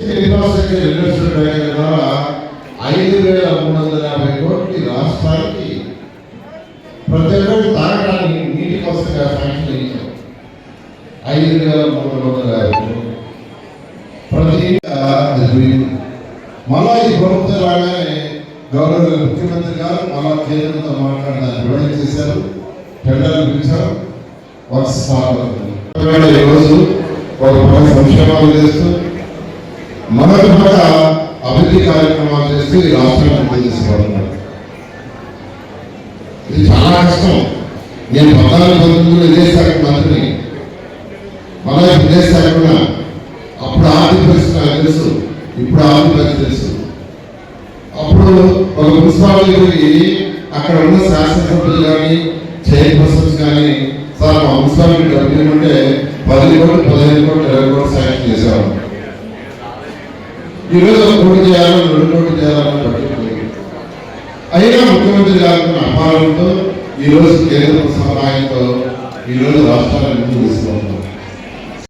Infrastructure investment bank ద్వారా ఐదు వేల మూడు వందల యాభై కోట్లు రాష్ట్రానికి ప్రతి ఒక్కరికి తాగడానికి నీటి కోసంగా శాంక్షన్ ఇచ్చాం ఐదు వేల మూడు వందల యాభై కోట్లు. ప్రతి మళ్ళా ఈ ప్రభుత్వం రాగానే గౌరవ ముఖ్యమంత్రి గారు మళ్ళా కేంద్రంతో మాట్లాడడానికి విడుదల చేశారు. టెండర్లు పిలిచారు. ఈరోజు ఒక సంక్షేమాలు చేస్తూ మరొక పక్క అభివృద్ధి కార్యక్రమాలు చేస్తూ ఈ రాష్ట్రాన్ని ముందుకు తీసుకుపోతున్నారు ఇది చాలా కష్టం. నేను పద్నాలుగు పంతొమ్మిదిలో విదేశాఖ మంత్రిని. మళ్ళీ విదేశాఖ కూడా అప్పుడు ఆర్థిక పరిస్థితి నాకు తెలుసు. ఇప్పుడు ఆర్థిక పరిస్థితి తెలుసు. అప్పుడు ఒక మున్సిపాలిటీ పోయి అక్కడ ఉన్న శాసనసభ్యులు కానీ చైర్పర్సన్స్ కానీ సార్ మా మున్సిపాలిటీ డబ్బులు ఏమంటే పది కోట్లు పదిహేను కోట్లు ఇరవై కోట్లు శాంక్షన్ చేసేవాళ్ళు. ఈరోజు ఒక కోటి చేయాలని రెండు కోట్లు చేయాలని పట్టించుకోలేదు అయినా ముఖ్యమంత్రి గారికి అపారంతో ఈ రోజు కేంద్ర సహాయంతో ఈ రోజు రాష్ట్రాన్ని ముందుకు తీసుకుంటున్నాం